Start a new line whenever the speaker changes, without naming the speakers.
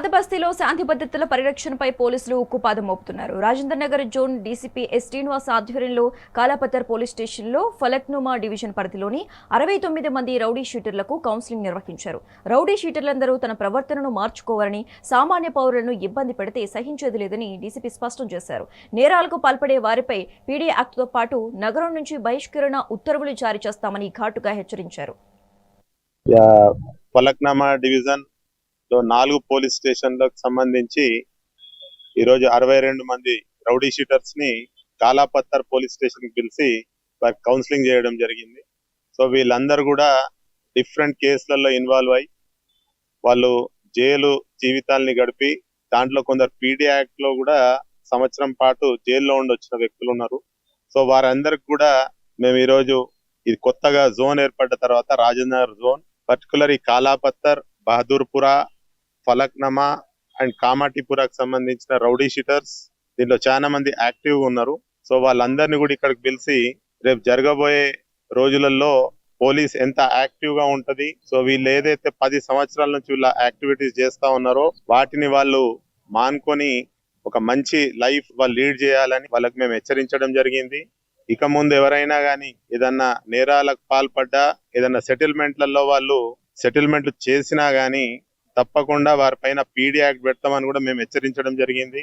పాతబస్తీలో శాంతి భద్రతల పరిరక్షణపై పోలీసులు ఉక్కుపాదం మోపుతున్నారు. Rajendra Nagar zone DCP S Srinivas ఆధ్వర్యంలో కాలాపత్తర్ పోలీస్ స్టేషన్లో ఫలక్నుమా డివిజన్ పరిధిలోని అరవై తొమ్మిది మంది రౌడీ షీటర్లకు కౌన్సిలింగ్ నిర్వహించారు. రౌడీ షీటర్లందరూ తన ప్రవర్తనను మార్చుకోవాలని సామాన్య పౌరులను ఇబ్బంది పెడితే సహించేది లేదని డీసీపీ స్పష్టం చేశారు. నేరాలకు పాల్పడే వారిపై పీడీ యాక్ట్తో పాటు నగరం నుంచి బహిష్కరణ ఉత్తర్వులు జారీ చేస్తామని ఘాటుగా హెచ్చరించారు.
ఫలక్నామా డివిజన్ లో నాలుగు పోలీస్ స్టేషన్లకు సంబంధించి ఈరోజు అరవై రెండు మంది రౌడీ షీటర్స్ని కాలాపత్తర్ పోలీస్ స్టేషన్కి పిలిచి వారికి కౌన్సిలింగ్ చేయడం జరిగింది. సో వీళ్ళందరూ కూడా డిఫరెంట్ కేసులలో ఇన్వాల్వ్ అయి వాళ్ళు జైలు జీవితాల్ని గడిపి దాంట్లో కొందరు పీడీ యాక్ట్లో కూడా సంవత్సరం పాటు జైల్లో ఉండొచ్చిన వ్యక్తులు ఉన్నారు. సో వారందరికి కూడా మేము ఈరోజు ఇది కొత్తగా జోన్ ఏర్పడ్డ తర్వాత రాజేంద్ర జోన్ పర్టికులర్ ఈ కాలాపత్తర్ బహదూర్పురా ఫలక్నమా అండ్ కామాటిపురాకు సంబంధించిన రౌడీ షీటర్స్ దీంట్లో చాలా మంది యాక్టివ్ ఉన్నారు. సో వాళ్ళందరినీ కూడా ఇక్కడికి పిలిచి రేపు జరగబోయే రోజులలో పోలీస్ ఎంత యాక్టివ్గా ఉంటది. సో వీళ్ళు ఏదైతే పది సంవత్సరాల నుంచి వీళ్ళ యాక్టివిటీస్ చేస్తా ఉన్నారో వాటిని వాళ్ళు మానుకొని ఒక మంచి లైఫ్ వాళ్ళు లీడ్ చేయాలని వాళ్ళకి మేము హెచ్చరించడం జరిగింది. ఇక ముందు ఎవరైనా కానీ ఏదన్నా నేరాలకు పాల్పడ్డా ఏదన్నా సెటిల్మెంట్లలో వాళ్ళు సెటిల్మెంట్ చేసినా కానీ తప్పకుండా వారిపైన పీడీ యాక్ట్ పెడతామని కూడా మేము హెచ్చరించడం జరిగింది.